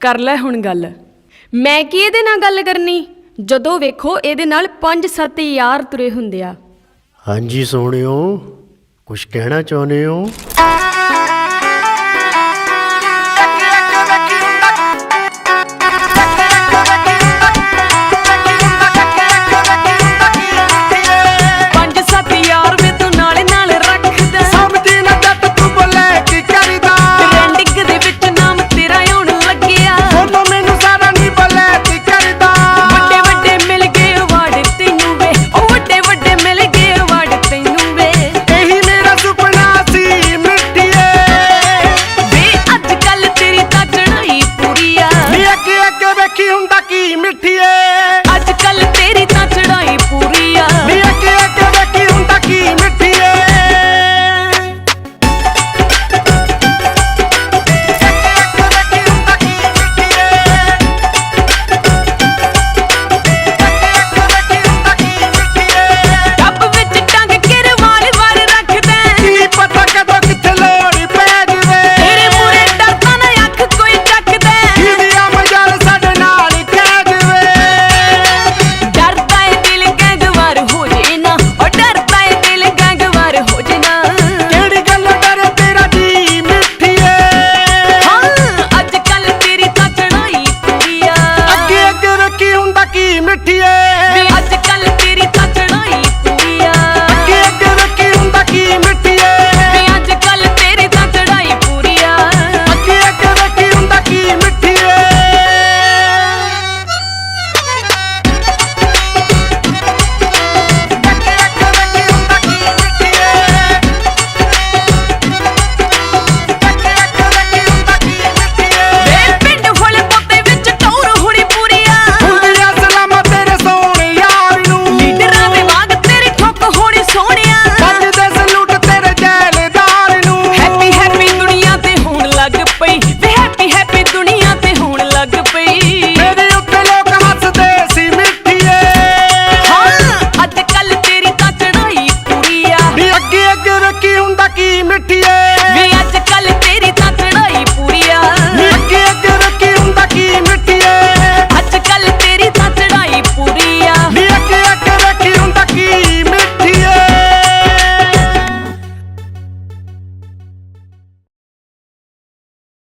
ਕਰ ਲੈ ਹੁਣ ਗੱਲ। ਮੈਂ ਕੀ ਇਹਦੇ ਨਾਲ ਗੱਲ ਕਰਨੀ? ਜਦੋਂ ਵੇਖੋ ਇਹਦੇ ਨਾਲ 5-7 ਯਾਰ ਤੁਰੇ ਹੁੰਦੇ ਆ। ਹਾਂਜੀ ਸੋਹਣਿਓ ਕੁਝ ਕਹਿਣਾ ਚਾਹੁੰਦੇ ਹੋ? ਨੱਠੀਏ ਹੁੰਦਾ ਕੀ ਮਿੱਠੀਏ?